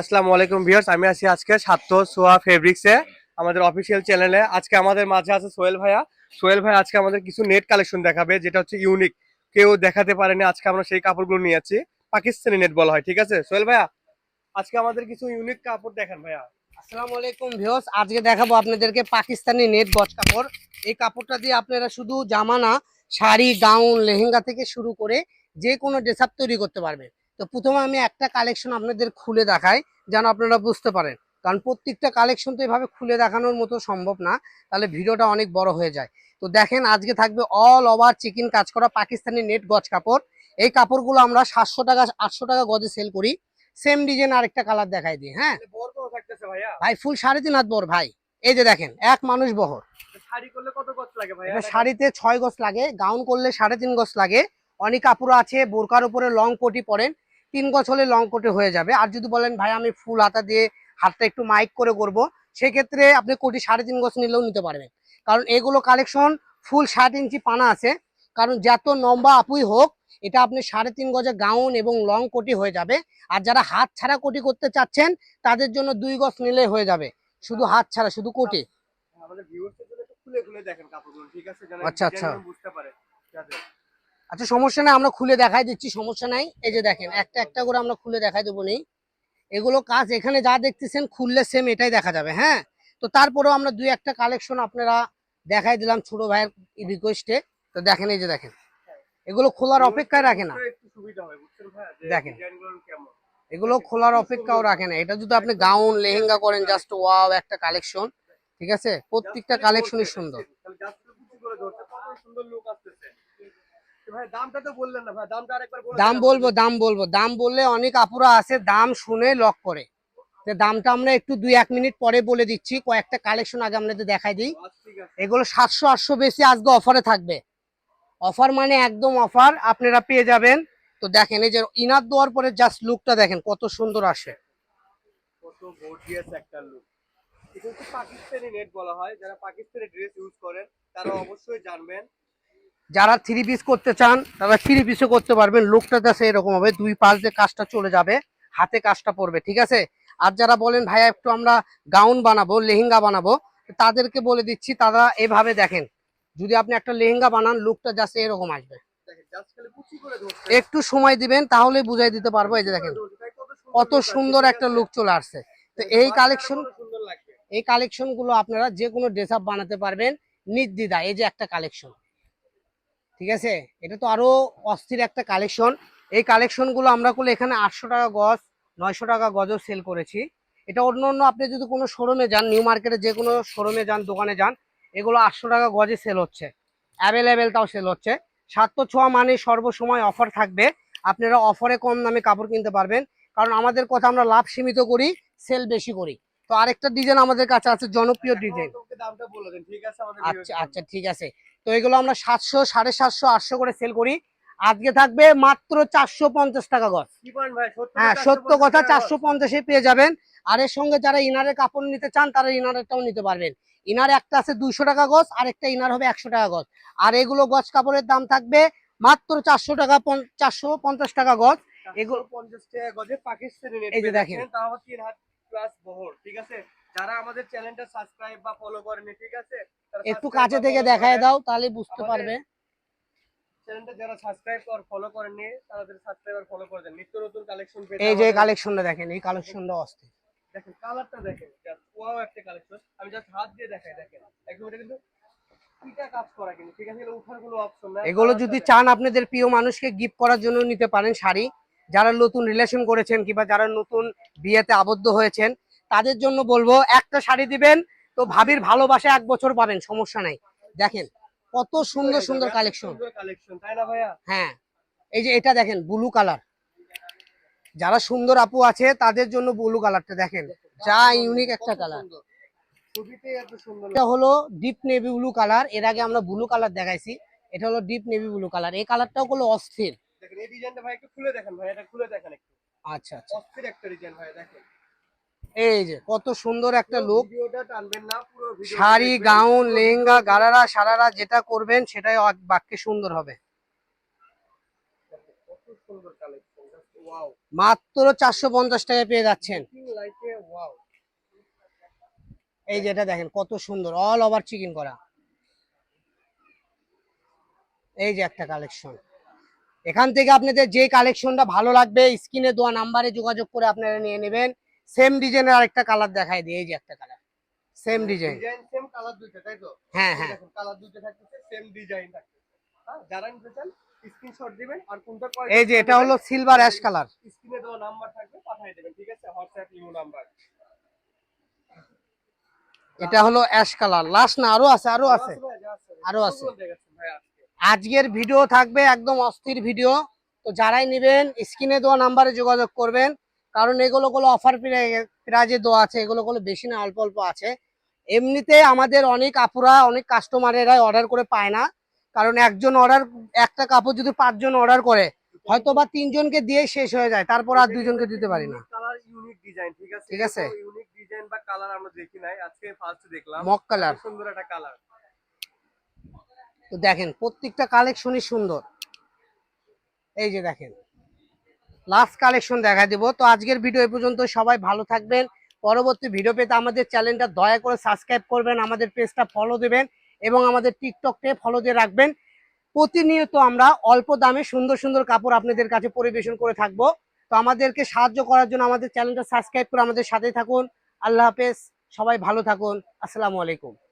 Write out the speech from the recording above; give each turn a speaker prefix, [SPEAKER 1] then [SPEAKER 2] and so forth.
[SPEAKER 1] আসসালামু আলাইকুম ভিউয়ার্স, আমি আছি আজকে সাত্য সোয়া ফেব্রিক্সে, আমাদের অফিসিয়াল চ্যানেলে আজকে আমাদের মাঝে আছে সোহেল ভাইয়া। সোহেল ভাই আজকে আমাদের কিছু নেট কালেকশন দেখাবে, যেটা হচ্ছে ইউনিক কেউ দেখাতে পারেনি, আজকে আমরা সেই কাপড়গুলো নিয়ে আছি পাকিস্তানি নেট বলা হয়, ঠিক আছে? সোহেল ভাইয়া, আজকে আমাদের কিছু ইউনিক কাপড় দেখান ভাইয়া।
[SPEAKER 2] আসসালামু আলাইকুম ভিউস আজকে দেখাবো আপনাদেরকে পাকিস্তানি নেট গজ কাপড়। এই কাপড়টা দিয়ে আপনারা শুধু জামানা, শাড়ি, গাউন, লেহেঙ্গা থেকে শুরু করে যে কোনো ড্রেস আপ তৈরি করতে পারবেন। তো প্রথমে আমি একটা কালেকশন আপনাদের খুলে দেখাই যেন আপনারা বুঝতে পারেন। কারণ প্রত্যেকটা কালেকশন তো এভাবে খুলে দেখানোর মতো সম্ভব না তাহলে ভিডিওটা অনেক বড় হয়ে যায়। তো দেখেন আজকে থাকবে অল ওভার চিকেন কাজ করা পাকিস্তানি নেট গজ কাপড়। এই কাপড়গুলো আমরা সাতশো টাকা আটশো টাকা গজে সেল করি। সেম ডিজাইন আরেকটা কালার দেখাই দিই হ্যাঁ? ভাই ফুল সাড়ে তিন হাত বড় ভাই? এই যে দেখেন এক মানুষ বহর। শাড়িতে ছয় গজ লাগে গাউন করলে সাড়ে তিন গজ লাগে। অনেক কাপড় আছে বোরকার উপরে লং কোটি পরেন। তিন গজ হলে লং কোটি হয়ে যাবে। আর যদি বলেন ভাই আমি ফুল হাতা দিয়ে হাতটা একটু মাইক করে করব সেক্ষেত্রে আপনি কোটি সাড়ে তিন গজ নিলেও নিতে পারবেন। কারণ এগুলো কালেকশন ফুল ষাট ইঞ্চি পানা আছে। কারণ যত লম্বা আপুই হোক এটা আপনি সাড়ে তিন গজে গাউন এবং লং কোটি হয়ে যাবে। আর যারা হাত ছাড়া কোটি করতে চাচ্ছেন তাদের জন্য দুই গজ নিলে হয়ে যাবে। শুধু হাত ছাড়া শুধু কোটি আচ্ছা, আচ্ছা।
[SPEAKER 1] যেন বুঝতে পারে যাতে
[SPEAKER 2] আচ্ছা সমস্যা নাই আমরা খুলে দেখাই দিচ্ছি সমস্যা নাই। এই যে দেখেন একটা একটা করে আমরা খুলে দেখাই দেবো নেই। এগুলো কাজ এখানে যা দেখতেছেন খুললে সেম এটাই দেখা যাবে হ্যাঁ? তো তারপরেও আমরা দুই একটা কালেকশন আপনারা দেখাই দিলাম ছোট ভাইয়ের রিকোয়েস্টে তো দেখেন এই যে দেখেন এগুলো খোলার অপেক্ষায় রাখে না। দেখেন। এগুলো খোলার অপেক্ষাও রাখে না। এটা যদি আপনি গাউন লেহেঙ্গা করেন জাস্ট ওয়াও একটা কালেকশন ঠিক আছে? প্রত্যেকটা কালেকশনই সুন্দর। দাম বলব দাম বলব। দাম বললে অনেক আপুরা আছে দাম শুনে লক করে। দামটা আমরা একটু দুই এক মিনিট পরে বলে দিচ্ছি কয়েকটা কালেকশন আগে আপনাদের দেখাই দিই।
[SPEAKER 1] আচ্ছা,
[SPEAKER 2] এগুলো সাতশো আটশো বেশি আজকে অফারে থাকবে। অফার মানে একদম অফার আপনারা পেয়ে যাবেন। তো দেখেন এই যে ইনার দেওয়ার পরে জাস্ট লুকটা দেখেন কত সুন্দর আসে।
[SPEAKER 1] কত গর্জিয়াস একটা লুক এটা হচ্ছে পাকিস্তানি নেট বলা হয় যারা পাকিস্তানি ড্রেস ইউজ করেন তারা অবশ্যই জানবেন।
[SPEAKER 2] যারা থ্রি পিস করতে চান, তারা থ্রি পিসও করতে পারবেন। লুকটা আছে এরকম হবে। দুই পাশ দিয়ে কাজটা চলে যাবে। হাতে কাজটা পড়বে, ঠিক আছে? আর যারা বলেন ভাইয়া একটু আমরা গাউন বানাবো, লেহেঙ্গা বানাবো, তাদেরকে বলে দিচ্ছি, তারা এভাবে দেখেন। যদি আপনি একটা লেহেঙ্গা বানান লুকটা জাস্ট এরকম আসবে। একটু সময় দিবেন, তাহলে বুঝাই দিতে পারব। এই যে দেখেন, কত সুন্দর একটা লুক চলে আসছে। তো এই কালেকশন এই কালেকশনগুলো আপনারা যে কোনো ড্রেস আপ বানাতে পারবেন। নির্দ্বিধা এই যে একটা কালেকশন ঠিক আছে? এটা তো আরও অস্থির একটা কালেকশন এই কালেকশনগুলো আমরা করলে এখানে আটশো টাকা গজ নয়শো টাকা গজও সেল করেছি। এটা অন্য অন্য আপনি যদি কোনো শোরুমে যান নিউ মার্কেটে যে কোনো শোরুমে যান দোকানে যান এগুলো আটশো টাকা গজে সেল হচ্ছে। অ্যাভেলেবেল তাও সেল হচ্ছে। সাতশো ছোঁয়া মানে সর্বসময় অফার থাকবে। আপনারা অফারে কম দামে কাপড় কিনতে পারবেন। কারণ আমাদের কথা আমরা লাভ সীমিত করি সেল বেশি করি। তো আরেকটা ডিজাইন আমাদের কাছে আছে জনপ্রিয় ডিজাইন
[SPEAKER 1] আমাদের
[SPEAKER 2] আচ্ছা আচ্ছা ঠিক আছে। তো এগুলো আমরা সাতশো সাড়ে সাতশো আটশো করে সেল করি। আজকে থাকবে মাত্র চারশো পঞ্চাশ টাকা গজ। হ্যাঁ সত্য কথা চারশো পঞ্চাশে পেয়ে যাবেন। আর এর সঙ্গে যারা ইনারের কাপড় নিতে চান তারা ইনারেরটাও নিতে পারবেন। ইনার একটা আছে দুইশো টাকা গজ আর একটা ইনার হবে একশো টাকা গজ। আর এগুলো গজ কাপড়ের দাম থাকবে মাত্র চারশো টাকা চারশো পঞ্চাশ টাকা গজ।
[SPEAKER 1] এগুলো 50 টাকা গজে পাকিস্তানি
[SPEAKER 2] এই যে দেখেন।
[SPEAKER 1] ঠিক আছে? যারা আমাদের চ্যানেলটা সাবস্ক্রাইব বা ফলো করেনি ঠিক আছে?
[SPEAKER 2] একটু কাছে থেকে দেখায় দাও তাহলে বুঝতে পারবে।
[SPEAKER 1] চ্যানেলটা যারা সাবস্ক্রাইব আর ফলো করেননি তাদের সাবস্ক্রাইব আর ফলো করে দেন। নিত্য নতুন কালেকশন
[SPEAKER 2] এই যে কালেকশনটা দেখেন এই কালেকশনটা অস্থির।
[SPEAKER 1] দেখেন কালারটা দেখেন ওয়াও একটা কালেকশন আমি জাস্ট হাত দিয়ে দেখাই দেখেন। একদম এটা কিন্তু কাজ করা ঠিক আছে? এগুলো অপশন
[SPEAKER 2] এগুলো যদি চান আপনাদের প্রিয় মানুষকে গিফট করার জন্য নিতে পারেন শাড়ি। যারা নতুন রিলেশন করেছেন কিংবা যারা নতুন বিয়েতে আবদ্ধ হয়েছেন তাদের জন্য বলব একটা শাড়ি দিবেন তো ভাবির ভালোবাসা এক বছর পাবেন সমস্যা নাই। দেখেন কত সুন্দর সুন্দর কালেকশন হ্যাঁ এই যে এটা দেখেন ব্লু কালার যারা সুন্দর আপু আছে তাদের জন্য ব্লু কালারটা দেখেন যা ইউনিক একটা কালার এটা হলো ডিপ নেভি ব্লু কালারের আগে আমরা ব্লু কালার দেখাইছি এটা হলো ডিপ নেভি ব্লু কালার এই কালারটাও হলো অস্থির।
[SPEAKER 1] দেখেন এই ডিজাইনটা ভাই একটু খুলে দেখেন ভাই এটা খুলে দেখেন একটু।
[SPEAKER 2] আচ্ছা আচ্ছা।
[SPEAKER 1] অস্থির একটা ডিজাইন ভাই দেখেন।
[SPEAKER 2] এই যে কত সুন্দর একটা লুক শাড়ি গাউন লেহেঙ্গা গারারা সারারা যেটা করবেন সেটাই বাক্যে সুন্দর হবে। মাত্র চারশো পঞ্চাশ টাকা পেয়ে যাচ্ছেন। এই যেটা দেখেন কত সুন্দর অল ওভার চিকেন করা। এই যে একটা কালেকশন এখান থেকে আপনাদের যে কালেকশনটা ভালো লাগবে স্ক্রিনে দেওয়া নাম্বারে যোগাযোগ করে আপনারা নিয়ে নেবেন। সেম ডিজাইনের আরেকটা কালার দেখাই দিই এই যে একটা colour same design
[SPEAKER 1] design same colour দুইটা তাই তো?
[SPEAKER 2] হ্যাঁ হ্যাঁ।
[SPEAKER 1] কালার দুইটা থাকতেছে সেম ডিজাইন থাকতেছে। হ্যাঁ যারা নিতে চান স্ক্রিনশট দিবেন আর কোনটা
[SPEAKER 2] এই যে এটা হলো সিলভার অ্যাশ কালার
[SPEAKER 1] স্ক্রিনে দেওয়া নাম্বার থাকবে পাঠিয়ে দেবেন ঠিক আছে? হোয়াটসঅ্যাপ ইমো নাম্বার
[SPEAKER 2] এটা হলো অ্যাশ কালার লাস্ট না আরও আছে আরও আছে। আরও আছে। আজকের ভিডিও থাকবে একদম অস্থির ভিডিও তো যারাই নেবেন স্ক্রিনে দেওয়া নাম্বারে যোগাযোগ করবেন। কারণ এগুলো গুলো অফার প্রাইজে দেওয়া আছে এগুলো গুলো বেশি না অল্প অল্প আছে। এমনিতে আমাদের অনেক আপুরা অনেক কাস্টমারেরা অর্ডার করে পায় না। কারণ একজন অর্ডার একটা কাপড় যদি পাঁচজন অর্ডার করে হয়তো বা তিনজনকে দিয়ে শেষ হয়ে যায় তারপর আর দুজনকে দিতে পারি না।
[SPEAKER 1] ঠিক আছে?
[SPEAKER 2] মক কালার
[SPEAKER 1] সুন্দর একটা কালার
[SPEAKER 2] তো দেখেন প্রত্যেকটা কালেকশনই সুন্দর। এই যে দেখেন। লাস্ট কালেকশন দেখা দিব। তো আজকের ভিডিও এই পর্যন্ত সবাই ভালো থাকবেন। পরবর্তী ভিডিও পেতে আমাদের চ্যানেলটা দয়া করে সাবস্ক্রাইব করবেন, আমাদের পেজটা ফলো দেবেন এবং আমাদের টিকটককে ফলো দিয়ে রাখবেন। প্রতিনিয়ত আমরা অল্প দামে সুন্দর সুন্দর কাপড় আপনাদের কাছে পরিবেশন করে থাকব। তো আমাদেরকে সাহায্য করার জন্য আমাদের চ্যানেলটা সাবস্ক্রাইব করে আমাদের সাথেই থাকুন। আল্লাহ হাফেজ, সবাই ভালো থাকুন। আসসালামু আলাইকুম।